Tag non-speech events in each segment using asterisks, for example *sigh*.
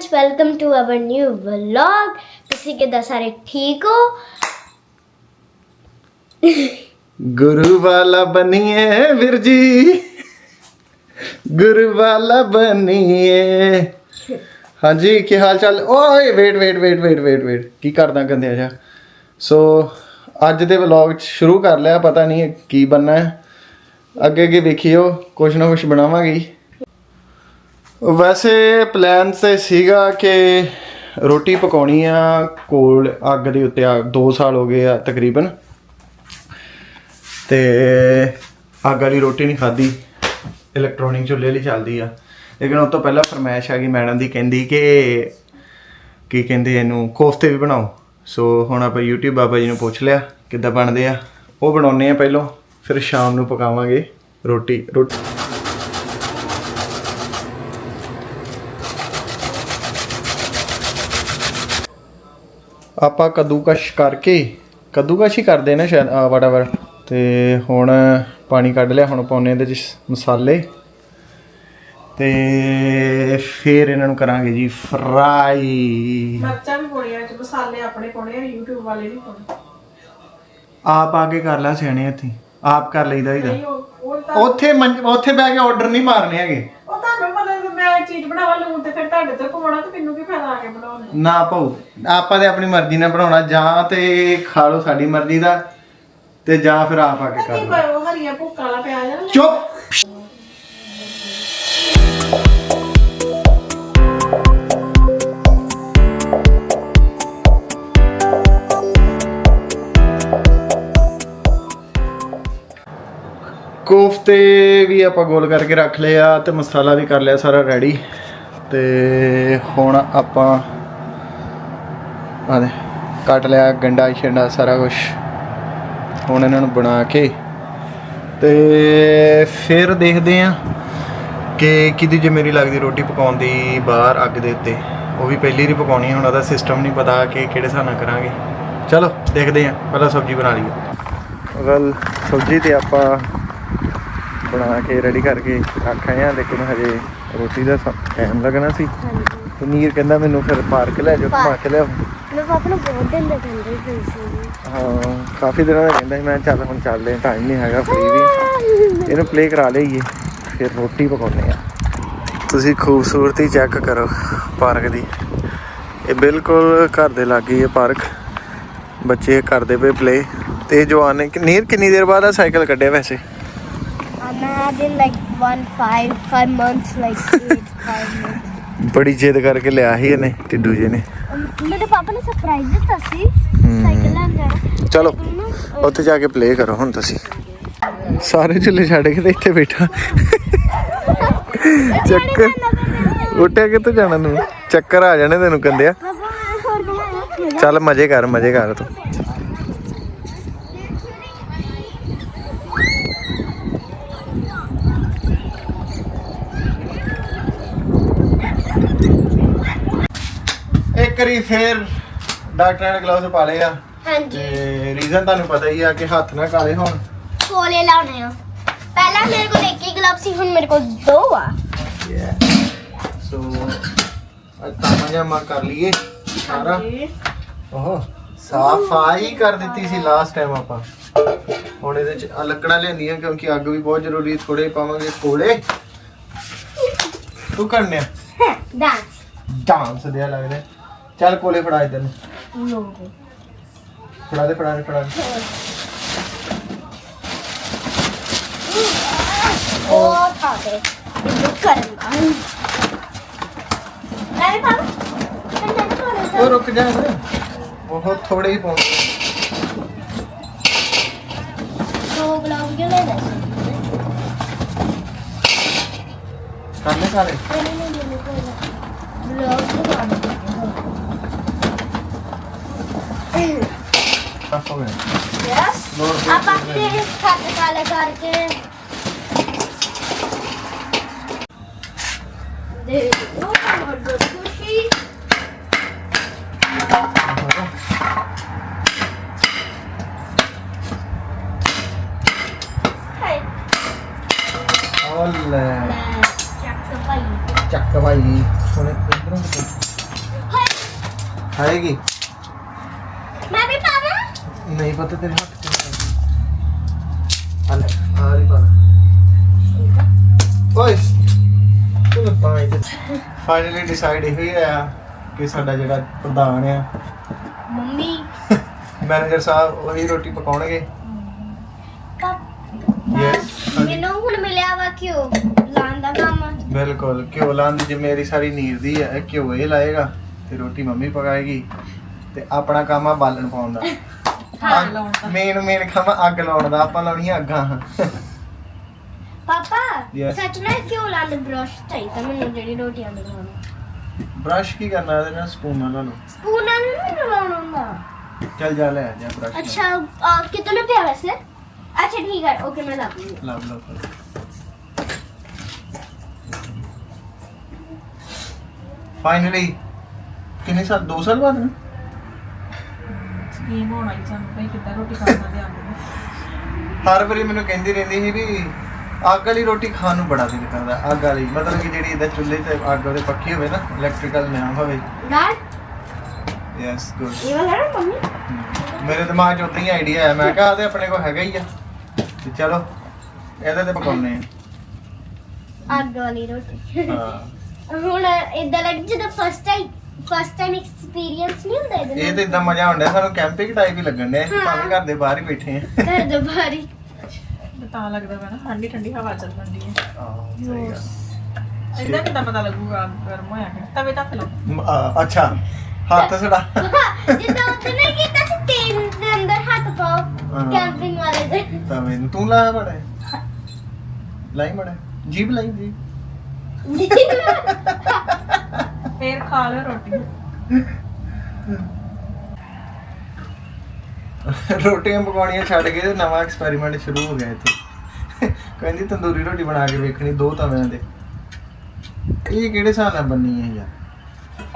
Friends welcome to our new vlog ਤੁਸੀਂ ਕਿਦਾਂ ਸਾਰੇ ਠੀਕ ਹੋ ਗੁਰੂ ਵਾਲਾ ਬਨੀਏ ਵੀਰ ਜੀ ਗੁਰੂ ਵਾਲਾ ਬਨੀਏ ਹਾਂਜੀ ਕੀ ਹਾਲ ਚਾਲ ਓਏ wait wait wait wait wait wait ਕੀ ਕਰਦਾ ਕੰਦਿਆ ਜਾ ਸੋ ਅੱਜ ਦੇ ਵਲੌਗ ਸ਼ੁਰੂ ਕਰ ਲਿਆ ਪਤਾ ਨਹੀਂ ਕੀ ਬੰਨਾ ਹੈ ਅੱਗੇ ਅੱਗੇ ਵੇਖਿਓ ਕੁਛ ਨਾ ਕੁਛ ਬਣਾਵਾਂਗੇ ਵੈਸੇ ਪਲਾਨ ਤੇ ਸੀਗਾ ਕਿ ਰੋਟੀ ਪਕਾਉਣੀ ਆ ਕੋਲ ਅੱਗ ਦੇ ਉੱਤੇ ਆ 2 ਸਾਲ ਹੋ ਗਏ ਆ ਤਕਰੀਬਨ। ਤੇ ਅੱਗ ਵਾਲੀ ਰੋਟੀ ਨਹੀਂ ਖਾਦੀ ਇਲੈਕਟ੍ਰੋਨਿਕ ਚੁੱਲ੍ਹੇ ਲਈ ਚੱਲਦੀ ਆ। ਲੇਕਿਨ ਉਸ ਤੋਂ ਪਹਿਲਾਂ ਫਰਮਾਇਸ਼ ਆ ਗਈ ਮੈਡਮ ਦੀ ਕਹਿੰਦੀ ਕਿ ਕੀ ਕਹਿੰਦੇ ਇਹਨੂੰ, ਕੋਫਤੇ ਵੀ ਬਣਾਓ। ਸੋ ਹੁਣ ਆਪਾਂ YouTube ਬਾਬਾ ਜੀ ਨੂੰ ਪੁੱਛ ਲਿਆ ਕਿੱਦਾਂ ਬਣਦੇ ਆ। ਉਹ ਬਣਾਉਣੇ ਆ ਪਹਿਲਾਂ, ਫਿਰ ਸ਼ਾਮ ਨੂੰ ਪਕਾਵਾਂਗੇ ਰੋਟੀ ਰੋਟੀ ਆਪਾਂ ਕੱਦੂਕਸ਼ ਕਰਕੇ ਕੱਦੂਕਸ਼ ਹੀ ਕਰਦੇ ਨੇ ਸ਼ਾਇਦ ਵਟਐਵਰ ਤੇ ਹੁਣ ਪਾਣੀ ਕੱਢ ਲਿਆ ਹੁਣ ਪਾਉਣੇ ਇਹਦੇ ਚ ਮਸਾਲੇ। ਤੇ ਫਿਰ ਇਹਨਾਂ ਨੂੰ ਕਰਾਂਗੇ ਜੀ ਫਰਾਈ ਮਰਚਾਂ ਵੀ ਪਾਉਣੀਆਂ ਚ ਮਸਾਲੇ ਆਪਣੇ ਪਾਉਣੇ ਆ YouTube ਵਾਲੇ ਨਹੀਂ ਪਾਉਣੇ। ਆਪ ਆ ਕੇ ਕਰ ਲੈ ਸਿਆਣੇ ਹੱਥੀ ਆਪ ਕਰ ਲਈਦਾ ਤਾਂ ਉੱਥੇ ਮੰਜ- ਉੱਥੇ ਬਹਿ ਕੇ ਆਰਡਰ ਨਹੀਂ ਮਾਰਨੇ ਹੈਗੇ। ਮੈਂ ਚੀਜ਼ ਬਣਾਵਾਂ ਲੂਣ ਤੇ ਫਿਰ ਤੁਹਾਡੇ ਤੋਂ ਪਵਾਉਣਾ ਤੇ ਮੈਨੂੰ ਕੀ ਫਾਇਦਾ ਆ ਕੇ ਬਣਾਉਣ ਦਾ ਨਾ ਭਾਉ ਆਪਾਂ ਤੇ ਆਪਣੀ ਮਰਜ਼ੀ ਨਾਲ ਬਣਾਉਣਾ ਜਾਂ ਤੇ ਖਾ ਲਓ ਸਾਡੀ ਮਰਜ਼ੀ ਦਾ ਤੇ ਜਾਂ ਫਿਰ ਆਪ ਆ ਕੇ ਕਰ ਪਾਓ ਹਰੀਆਂ ਭੁੱਕਾਂ ਵਾਲਾ ਪਿਆਜ਼ ਆ ਨਾ। ਚੁੱਪ ਕੋਫਤੇ ਵੀ ਆਪਾਂ ਗੋਲ ਕਰਕੇ ਰੱਖ ਲਿਆ ਆ ਤੇ ਮਸਾਲਾ ਵੀ ਕਰ ਲਿਆ ਸਾਰਾ ਰੈਡੀ ਤੇ ਹੁਣ ਆਪਾਂ ਆ ਕੱਟ ਲਿਆ ਗੰਡਾ ਛੰਡਾ ਸਾਰਾ ਕੁਝ ਹੁਣ ਇਹਨਾਂ ਨੂੰ ਬਣਾ ਕੇ ਤੇ ਫਿਰ ਦੇਖਦੇ ਆ ਕਿ ਕਿਹਦੀ ਮੇਰੀ ਲੱਗਦੀ ਰੋਟੀ ਪਕਾਉਣ ਦੀ ਬਾਹਰ ਅੱਗ ਦੇ ਉੱਤੇ। ਉਹ ਵੀ ਪਹਿਲੀ ਵਾਰੀ ਪਕਾਉਣੀ ਹੁਣ ਉਹਦਾ ਸਿਸਟਮ ਨਹੀਂ ਪਤਾ ਕਿ ਕਿਹੜੇ ਹਿਸਾਬ ਨਾਲ ਕਰਾਂਗੇ। ਚਲੋ, ਦੇਖਦੇ ਆ, ਪਹਿਲਾਂ ਸਬਜ਼ੀ ਬਣਾ ਲਈਏ। ਵੈਲ ਸਬਜ਼ੀ ਤੇ ਆਪਾਂ ਬਣਾ ਕੇ ਰੈਡੀ ਕਰਕੇ ਰੱਖ ਆਏ ਆ। ਲੇਕਿਨ ਹਜੇ ਰੋਟੀ ਦਾ ਟਾਈਮ ਲੱਗਣਾ ਸੀ। ਤੇ ਨੀਰ ਕਹਿੰਦਾ ਮੈਨੂੰ ਫਿਰ ਪਾਰਕ ਲੈ ਜਾਓ ਘੁਮਾ ਕੇ ਲਿਆਓ। ਮੈਂ ਪਾਪਾ ਨੂੰ ਬਹੁਤ ਦਿਨ ਦੇ ਕਹਿੰਦੇ ਪਈ ਸੀ ਹਾਂ ਕਾਫੀ ਦਿਨਾਂ ਦਾ ਕਹਿੰਦਾ ਸੀ। ਮੈਂ ਚੱਲ ਹੁਣ ਚੱਲਦੇ ਟਾਈਮ ਨਹੀਂ ਹੈਗਾ ਫ੍ਰੀ ਵੀ ਇਹਨੂੰ ਪਲੇ ਕਰਾ ਲਈਏ ਫਿਰ ਰੋਟੀ ਪਕਾਉਣੇ ਆ। ਤੁਸੀਂ ਖੂਬਸੂਰਤੀ ਚੈੱਕ ਕਰੋ ਪਾਰਕ ਦੀ। ਇਹ ਬਿਲਕੁਲ ਘਰ ਦੇ ਲਾਗੇ ਹੀ ਹੈ ਪਾਰਕ। ਬੱਚੇ ਕਰਦੇ ਪਏ ਪਲੇ ਤੇ ਜਵਾਨ ਨੇ ਨੀਰ ਕਿੰਨੀ ਦੇਰ ਬਾਅਦ ਆ? ਸਾਈਕਲ ਕੱਢਿਆ ਵੈਸੇ। Imagine like one five five months like eight five months. ਬੜੀ ਜਿੱਦ ਕਰਕੇ ਲਿਆ ਸੀ ਇਹਨੇ ਟਿੱਡੂ ਜੀ ਨੇ। Um, ਮੇਰੇ ਪਾਪਾ ਨੇ ਸਰਪ੍ਰਾਈਜ਼ ਦਿੱਤਾ ਸੀ। ਸਾਈਕਲ ਲੈਣ ਜਾਣਾ। ਚਲੋ ਉੱਥੇ ਜਾ ਕੇ ਪਲੇ ਕਰੋ ਹੁਣ ਤੁਸੀਂ। ਸਾਰੇ ਝੁੱਲੇ ਛੱਡ ਕੇ ਤੇ ਇੱਥੇ ਬੈਠਾ। ਚੱਕਰ। ਉੱਠਿਆ ਕਿੱਥੇ ਜਾਣਾ ਨੂੰ ਚੱਕਰ ਆ ਜਾਣੇ ਤੈਨੂੰ ਕੰਦਿਆ ਪਾਪਾ ਹੋਰ ਬਣਾਇਆ। ਚੱਲ ਮਜ਼ੇ ਕਰ ਮਜ਼ੇ ਕਰ ਤੂੰ। ਇੱਕ ਵਾਰੀ ਫੇਰ ਡਾਕਟਰਾਂ ਨੇ ਗਲਵਸ ਪਾ ਲਏ ਆ। ਹਾਂਜੀ। ਤੇ ਰੀਜ਼ਨ ਤੁਹਾਨੂੰ ਪਤਾ ਹੀ ਆ ਕਿ ਹੱਥ ਨਾ ਕਾਲੇ ਹੋਣ। ਕੋਲੇ ਲਾਉਣੇ ਆ। ਪਹਿਲਾਂ ਮੇਰੇ ਕੋਲ ਇੱਕ ਹੀ ਗਲਵ ਸੀ ਹੁਣ ਮੇਰੇ ਕੋਲ ਦੋ ਆ। ਸੋ ਅੱਜ ਤਾਮਾ ਜਾਮਾ ਕਰ ਲਈਏ। ਸਾਰਾ। ਓਹ ਸਫ਼ਾਈ ਕਰ ਦਿੱਤੀ ਸੀ ਲਾਸਟ ਟਾਈਮ ਆਪਾਂ। ਹੁਣ ਇਹਦੇ ਚ ਆਹ ਲੱਕੜਾਂ ਲੈਂਦੀਆਂ ਕਿਉਂਕਿ ਅੱਗ ਵੀ ਬਹੁਤ ਜ਼ਰੂਰੀ ਥੋੜੇ ਪਾਵਾਂਗੇ ਕੋਲੇ। ਤੂੰ ਕਰਨਿਆ ਡਾਂਸ ਡਾਂਸ ਦਿਆ ਲੱਗਦਾ। ਚੱਲ ਕੋਲੇ ਫੜਾ ਇਧਰ ਨੂੰ ਫੜਾ ਦੇ ਫੜਾ ਦੇ ਫੜਾ ਦੇ ਉਹ ਥਾ ਦੇ ਲੁੱਕ ਕਰਨਾ ਲੈ ਪਾਪਾ ਕੰਨਾਂ ਨੂੰ ਉਹ ਰੁਕ ਜਾ ਨਾ। ਬਹੁਤ ਥੋੜੇ ਹੀ ਪਾਉਂਦੇ ਦੋ ਗਲਵ ਕਿਉਂ ਲੈ ਤੋਂ ਸਾਫ਼ ਹੋ ਗਿਆ ਯਸ ਆਪਾਂ ਆਪਣੇ ਹੱਥ ਕਾਲੇ ਕਰਕੇ ਦੇ ਦੋ ਹੋਰ ਖੁਸ਼ੀ ਹਾਏ ਓਲੇ ਲੈ ਚੱਕ ਭਾਈ ਚੱਕ ਭਾਈ ਮੈਂ ਵੀ ਪਾਵਾਂ ਨਹੀਂ ਪਤਾ ਤੇਰੇ ਹੱਥ ਚ ਹਲ ਆ ਰਹੀ ਪਾ ਓਏ ਤੂੰ ਪਾਏ ਤੇ ਫਾਈਨਲੀ ਡਿਸਾਈਡ ਇਹ ਹੋਈ ਆ ਕਿ ਸਾਡਾ ਜਿਹੜਾ ਪ੍ਰਧਾਨ ਆ। ਮੰਮੀ। ਮੈਨੇਜਰ ਸਾਹਿਬ ਉਹੀ ਰੋਟੀ ਪਕਾਉਣਗੇ। ਯੈਸ ਮੈਨੂੰ ਹੁਣ ਮਿਲਿਆ ਵਾ ਕਿਉਂ ਲਾਣ ਦਾ ਕੰਮ। ਬਿਲਕੁਲ ਘਿਓ ਲਾਉਣ ਦੀ ਜ਼ਿੰਮੇਵਾਰੀ ਸਾਰੀ ਨੀਰ ਦੀ ਹੈ ਘਿਓ ਇਹ ਲਾਏਗਾ ਤੇ ਰੋਟੀ ਮੰਮੀ ਪਕਾਏਗੀ ਤੇ ਆਪਣਾ ਕੰਮ ਆ ਬਾਲਣ ਪਾਉਣ ਦਾ। ਹਾਂ। ਮੇਨ ਮੇਨ ਕੰਮ ਅੱਗ ਲਾਉਣ ਦਾ ਆਪਾਂ ਲਾਉਣੀਆਂ ਅੱਗਾਂ। ਪਾਪਾ Yes. ਸੱਚ ਨਾ ਕਿਉਂ ਲਾਣ ਬ੍ਰਸ਼ ਚਾਹੀਦਾ ਮੈਨੂੰ ਜਿਹੜੀ ਰੋਟੀਆਂ ਬਣਾਉਣ ਬ੍ਰਸ਼ ਕੀ ਕਰਨਾ ਇਹਦੇ ਨਾਲ? ਸਪੂਨ ਨਾਲ। ਲਾ ਲਓ ਸਪੂਨ ਨਾਲ ਨਹੀਂ ਲਗਾਉਣਾ ਹੁੰਦਾ। ਚੱਲ ਜਾ ਲੈ ਜਾ ਬ੍ਰਸ਼ ਅੱਛਾ ਅਹ, ਕਿਤਨੇ ਪਿਆ ਵੈਸੇ? ਅੱਛਾ ਠੀਕ ਹੈ ਓਕੇ ਮੈਂ ਲਾ ਦੂੰਗੀ ਲਵ ਲਵ ਫਾਈਨਲੀ ਕਿੰਨੇ ਸਾਲ 2 ਸਾਲ ਬਾਅਦ ਨਾ? ਸਕੀਮ ਹੋਣਾ ਹੀ ਸਾਨੂੰ ਭਈ ਕਿੱਦਾਂ ਰੋਟੀ ਖਾਣਾ ਦੇ ਆਉਂਦੇ ਹਰ ਵਾਰੀ ਮੈਨੂੰ ਕਹਿੰਦੀ ਰਹਿੰਦੀ ਸੀ ਵੀ ਅੱਗ ਵਾਲੀ ਰੋਟੀ ਖਾਣ ਨੂੰ ਬੜਾ ਦਿਲ ਕਰਦਾ ਅੱਗ ਵਾਲੀ। ਮਤਲਬ ਕਿ ਜਿਹੜੀ ਇਹਦਾ ਚੁੱਲ੍ਹੇ ਤੇ ਅੱਗ ਉਹਦੇ ਪੱਕੀ ਹੋਵੇ ਨਾ ਇਲੈਕਟ੍ਰੀਕਲ ਨਾ ਹੋਵੇ। ਡਾਡ ਯੈਸ ਗੁੱਡ ਇਹ ਵਾਲਾ ਨਾ ਮੰਮੀ? ਮੇਰੇ ਦਿਮਾਗ 'ਚ ਉਦਾਂ ਹੀ ਆਈਡੀਆ ਆਇਆ। ਮੈਂ ਕਿਹਾ ਤੇ ਆਪਣੇ ਕੋਲ ਹੈਗਾ ਹੀ ਆ। ਤੇ ਚਲੋ ਇਹਦੇ ਤੇ ਪਕਾਉਨੇ ਅੱਗ ਵਾਲੀ ਰੋਟੀ। ਆ ਹਾਂ। ਹੁਣ ਇਦਾਂ ਲੱਗ ਜਦੋਂ first time first time experience ਨਹੀਂ ਹੁੰਦਾ ਇਹਦੇ ਇਹ ਤੇ ਇਦਾਂ ਮਜ਼ਾ ਆਉਂਦਾ ਸਾਨੂੰ ਕੈਂਪਿੰਗ ਟਾਈਪ ਹੀ ਲੱਗਣ ਡਿਆ ਹਾਂ। ਭਾਵੇਂ ਘਰ ਦੇ ਬਾਹਰ ਹੀ ਬੈਠੇ ਆ ਘਰ ਦੇ ਬਾਹਰੀ ਤੇ ਤਾਂ ਲੱਗਦਾ ਵਾ ਨਾ ਠੰਡੀ ਠੰਡੀ ਹਵਾ ਚੱਲ ਪੈਂਦੀ ਹੈ। ਆਹ, ਸਹੀ ਗੱਲ। ਇਹਦਾ ਕਿੱਦਾਂ ਪਤਾ ਲੱਗੂਗਾ ਗਰਮ ਹੋਇਆ ਕਿ ਤਵੇ ਤੱਕ ਮ- ਆ, ਅੱਛਾ ਹੱਥ ਸੜਾ ਜਿੱਦਾਂ ਉੱਤੇ ਨਹੀਂ ਕੀਤਾ ਸੀ ਤੇਲ ਦੇ ਅੰਦਰ ਹੱਥ ਪਾਓ ਹਾਂ। ਕੈਂਪਿੰਗ ਵਾਲੇ ਦੇ। ਤਾਂ ਮੈਨੂੰ ਤੂੰ ਲਾਇਆ ਬੜਾ ਲਾਈ ਬੜਾ ਜੀਬ ਲਾਈ ਜੀ ਖਾ ਲਿਓ ਰੋਟੀ। ਰੋਟੀਆਂ ਪਕਾਉਣੀਆਂ ਛੱਡ ਕੇ ਤੇ ਨਵਾਂ ਐਕਸਪੈਰੀਮੈਂਟ ਸ਼ੁਰੂ ਹੋ ਗਿਆ ਇੱਥੇ। ਕਹਿੰਦੀ ਤੰਦੂਰੀ ਰੋਟੀ ਬਣਾ ਕੇ ਵੇਖਣੀ ਦੋ ਤਵਿਆਂ ਦੇ ਇਹ ਕਿਹੜੇ ਹਿਸਾਬ ਨਾਲ ਬੰਨੀ ਹੈ ਯਾਰ?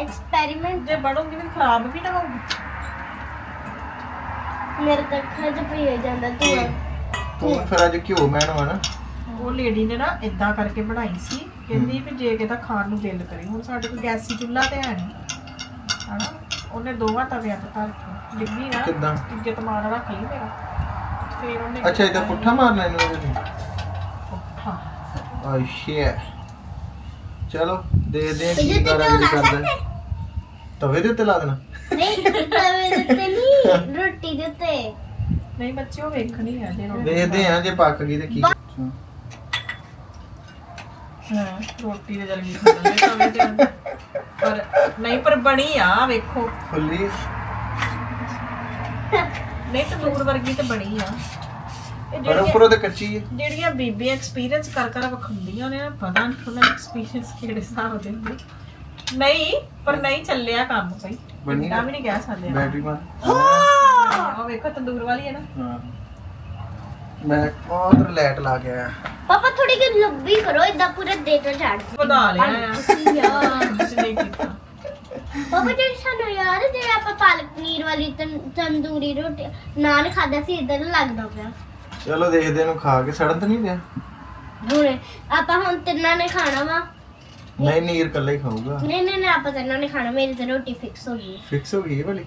ਐਕਸਪੈਰੀਮੈਂਟ ਜੇ ਬਣੂਗੀ ਤਾਂ ਖਰਾਬ ਵੀ ਨਾ ਹੋਊਗੀ। ਮੇਰੇ ਤਾਂ ਖਜ ਪਈ ਹੋ ਜਾਂਦਾ ਤੂੰ ਤੂੰ ਫਿਰ ਅੱਜ ਘਿਓ ਮੈਨ ਵਾ ਨਾ। ਉਹ ਲੇਡੀ ਨੇ ਨਾ ਇਦਾਂ ਕਰਕੇ ਬਣਾਈ ਸੀ ਕਹਿੰਦੀ ਵੀ ਜੇ ਕਿਤਾ ਖਾਣ ਨੂੰ ਦਿਲ ਕਰੇ ਹੁਣ ਸਾਡੇ ਕੋਲ ਗੈਸੀ ਚੁੱਲ੍ਹਾ ਤੇ ਹੈ ਨਹੀਂ ਹਨਾ? ਉਹਨੇ ਦੋਵਾਂ ਤਵਿਆਂ ਤੇ ਧਰ ਕੇ ਡਿੱਗੀ ਨਾ ਕਿੱਦਾਂ? ਇੱਜ਼ਤ ਮਾਨ ਰੱਖ ਲਈ ਮੇਰਾ। ਫੇਰ ਉਹਨੇ ਅੱਛਾ ਇਹਦਾ ਪੁੱਠਾ ਮਾਰਨਾ ਇਹਨੂੰ ਇਹਦੇ ਤੇ ਪੁੱਠਾ। ਆ ਸ਼ੇਅਰ ਚਲੋ ਦੇਖਦੇ ਇਹਦੇ ਕੀ ਤੇ ਕਿਉਂ ਕਰਾਂਗੇ ਲਾ ਕਰਦਾ ਸਕਦੇ? ਤਵੇ ਦੇ ਉੱਤੇ ਲਾ ਦੇਣਾ। ਨਹੀਂ ਤਵੇ ਦੇ ਉੱਤੇ ਨਹੀਂ ਰੋਟੀ ਦੇ ਉੱਤੇ। ਨਹੀਂ ਬੱਚੇ ਉਹ ਵੇਖਣੀ ਆ ਜੇ ਰੋਟੀ ਦੇਖਦੇ ਆ ਜੇ ਪੱਕ ਗਈ ਤੇ ਕੀ ਹਾਂ ਰੋਟੀ ਤੇ ਜਲਦੀ ਖਾਣੇ ਤਵੇ ਤੇ ਪਰ ਨਹੀਂ ਪਰ ਬਣੀ ਆ ਵੇਖੋ। ਫੁੱਲੀ ਨਹੀਂ ਤੰਦੂਰ ਵਰਗੀ ਤੇ ਬਣੀ ਆ। ਇਹ ਪਰ ਜਿਹੜੀਆਂ ਉੱਪਰੋਂ ਤੇ ਕੱਚੀ ਹੈ ਜਿਹੜੀਆਂ ਬੀਬੀਆਂ ਐਕਸਪੀਰੀਅੰਸ ਕਰ ਕਰ ਵਿਖਾਉਂਦੀਆਂ ਨੇ ਨਾ, ਪਤਾ ਨਹੀਂ ਉਹਨਾਂ ਐਕਸਪੀਰੀਅੰਸ ਕਿਹੜੇ ਹਿਸਾਬ ਦੇ ਹੁੰਦੇ। ਨਹੀਂ ਪਰ ਨਹੀਂ ਚੱਲਿਆ ਕੰਮ ਕੋਈ। ਬਣੀ ਵੀ ਨਹੀਂ ਕਹਿ ਸਕਦੇ। ਬੈਟਰੀ ਮਾਰ। ਆਹ ਵੇਖੋ ਤੰਦੂਰ ਵਾਲੀ ਹੈ ਨਾ। ਹਾਂ। ਮੈਂ ਉਧਰ ਲਾਈਟ ਲਾ ਕੇ ਆਇਆ। ਪਾਪਾ ਥੋੜੀ ਜਿਹੀ ਲੰਬੀ ਕਰੋ ਇਦਾਂ ਪੂਰਾ ਦੇ ਤੋਂ ਝਾੜ ਵਧਾ ਲਿਆ। ਆ। ਯਾਰ ਕੁਝ ਨਹੀਂ ਕੀਤਾ। ਪਾਪਾ ਜਿਹੜੀ ਸਾਨੂੰ ਯਾਰ ਜਿਹੜੇ ਆਪਾਂ ਪਾਲਕ ਪਨੀਰ ਵਾਲੀ ਤੰ- ਤੰਦੂਰੀ ਰੋਟੀ ਨਾਨ ਖਾਦਾ ਸੀ ਇਦਾਂ ਲੱਗਦਾ ਪਿਆ। ਚਲੋ ਦੇਖਦੇ ਇਹਨੂੰ ਖਾ ਕੇ ਸੜਨ ਤਾਂ ਨਹੀਂ ਪਿਆ। ਹੁਣ ਆਪਾਂ ਹੁਣ ਤਿੰਨਾਂ ਨੇ ਖਾਣਾ ਵਾ। ਨਹੀਂ ਨੀਰ ਕੱਲਾ ਹੀ ਖਾਊਗਾ। ਨਹੀਂ ਨਹੀਂ ਨਹੀਂ ਆਪਾਂ ਤਿੰਨਾਂ ਨੇ ਖਾਣਾ ਮੇਰੀ ਤਾਂ ਰੋਟੀ ਫਿਕਸ ਹੋ ਗਈ। ਫਿਕਸ ਹੋ ਗਈ ਇਹ ਵਾਲੀ?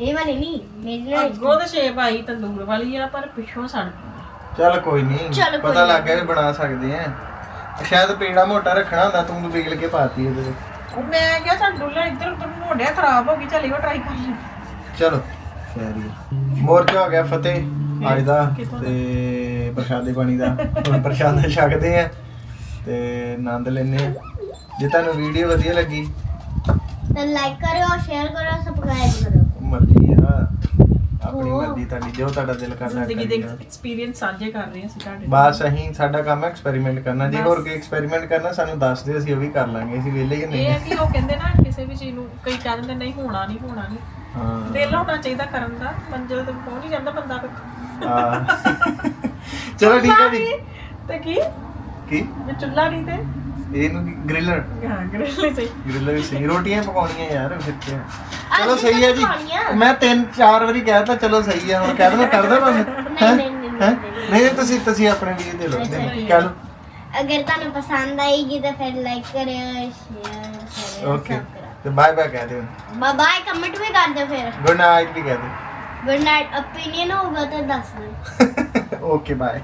ਇਹ ਵਾਲੀ ਨਹੀਂ ਮੇਰੀ ਨਾਲ ਅੱਗੋਂ ਤਾਂ ਸ਼ੇਪ ਆਈ ਤੰਦੂਰ ਵਾਲੀ ਆ ਪਰ ਪਿੱਛੋਂ ਸੜ ਗਈ। ਚੱਲ ਕੋਈ ਨਹੀਂ ਚੱਲ ਕੋਈ ਪਤਾ ਨੀ। ਲੱਗ ਗਿਆ ਵੀ ਬਣਾ ਸਕਦੇ ਆ। ਸ਼ਾਇਦ ਪੇੜਾ ਮੋਟਾ ਰੱਖਣਾ ਹੁੰਦਾ ਤੂੰ ਬਿਗਲ ਕੇ ਪਾਤੀ ਇਹਦੇ ਵਿੱਚ। ਮੈਂ ਕਿਹਾ ਚੱਲ ਡੁੱਲਾ ਇੱਧਰ ਉੱਧਰ ਮੋੜਿਆ ਖਰਾਬ ਹੋ ਗਈ ਚੱਲ ਇਹੋ ਟਰਾਈ ਕਰ ਲਈ ਚਲੋ ਖੈਰੀ ਮੋਰਚਾ ਹੋ ਗਿਆ ਫਤਿਹ ਅੱਜ ਦਾ ਕਿੱਥੋਂ ਦਾ? ਤੇ ਪ੍ਰਸ਼ਾਦੇ ਪਾਣੀ ਦਾ। ਹੁਣ ਪ੍ਰਸ਼ਾਦਾ *laughs* ਛਕਦੇ ਆ ਤੇ ਆਨੰਦ ਲੈਨੇ ਆ। ਜੇ ਤੁਹਾਨੂੰ ਵੀਡੀਓ ਵਧੀਆ ਲੱਗੀ ਤਾਂ ਲਾਈਕ ਕਰਿਓ ਸ਼ੇਅਰ ਕਰੋ ਸਬਸਕ੍ਰਾਈਬ ਕਰੋ ਮਰਜ਼ੀ ਆ। ਆਪਣੀ ਹੋਰ। ਮਰਜ਼ੀ ਤੁਹਾਡੀ ਜੋ ਤੁਹਾਡਾ ਦਿਲ ਕਰਦਾ ਜ਼ਿੰਦਗੀ ਦੇ। ਐਕਸਪੀਰੀਅੰਸ ਸਾਂਝੇ ਕਰ ਰਹੇ ਅਸੀਂ ਤੁਹਾਡੇ ਨਾਲ। ਬਸ ਅਸੀਂ ਸਾਡਾ ਕੰਮ ਹੈ ਐਕਸਪੈਰੀਮੈਂਟ ਕਰਨਾ ਜੇ ਬਸ। ਹੋਰ ਕੋਈ ਐਕਸਪੈਰੀਮੈਂਟ ਕਰਨਾ ਸਾਨੂੰ ਦੱਸ ਦਿਓ ਅਸੀਂ ਉਹ ਵੀ ਕਰ ਲਾਂਗੇ ਅਸੀਂ ਵਿਹਲੇ ਹੀ ਇਹ ਨਹੀਂ ਹੈ ਕਿ ਉਹ ਕਹਿੰਦੇ ਨਾ ਕਿਸੇ ਵੀ ਚੀਜ਼ ਨੂੰ ਕਈ ਕਹਿ ਦਿੰਦੇ ਨਹੀਂ ਹੋਣਾ ਨਹੀਂ ਹੋਣਾ ਨਹੀਂ ਹਾਂ ਦਿਲ ਹੋਣਾ ਚਾਹੀਦਾ ਕਰਨ ਦਾ ਮੰਜ਼ਿਲ ਤੇ ਪਹੁੰਚ ਹੀ ਜਾਂਦਾ ਬੰਦਾ ਤੇ ਹਾਂ। *laughs* ਚਲੋ ਠੀਕ ਹੈ ਜੀ ਤੇ ਕੀ ਕੀ ਜੇ ਚੁੱਲਾ ਨਹੀਂ ਤੇ ਇਹਨੂੰ ਗ੍ਰਿਲਰ। ਹਾਂ ਗ੍ਰਿਲ ਤੇ ਗ੍ਰਿਲਰ ਸਹੀ। ਰੋਟੀਆਂ ਪਕਾਉਣੀਆਂ ਯਾਰ ਫਿਰ ਕੀ ਚਲੋ ਸਹੀ ਹੈ ਜੀ। ਮੈਂ ਤਿੰਨ ਚਾਰ ਵਾਰੀ ਕਹਿਤਾ ਚਲੋ ਸਹੀ ਹੈ। ਹੁਣ ਕਹਿ ਬੰਦ ਨਹੀਂ ਨਹੀਂ ਨਹੀਂ, ਹੈਂ? ਨਹੀਂ। ਤੁਸੀਂ ਤੁਸੀਂ ਆਪਣੇ ਵੀਰ ਦੇ ਲੋ ਕਹਿ ਲਓ ਅਗਰ ਤੁਹਾਨੂੰ ਪਸੰਦ ਆਏਗੀ ਤਾਂ ਫਿਰ ਲਾਈਕ ਕਰਿਓ ਸ਼ੇਅਰ ਕਰਿਓ ਓਕੇ ਤੇ ਬਾਏ ਬਾਏ ਕਹਿ ਦਿਓ। ਬਾਏ ਬਾਏ ਕਮੈਂਟ ਵੀ ਕਰ ਦਿਓ ਫਿਰ। ਗੁੱਡ ਨਾਈਟ ਵੀ ਕਹਿ ਗੁੱਡ ਨਾਈਟ ਓਪੀਨੀਅਨ ਹੋਊਗਾ ਤਾਂ ਦੱਸ ਦਿਓ। ਦਿਓ ਓਕੇ ਬਾਏ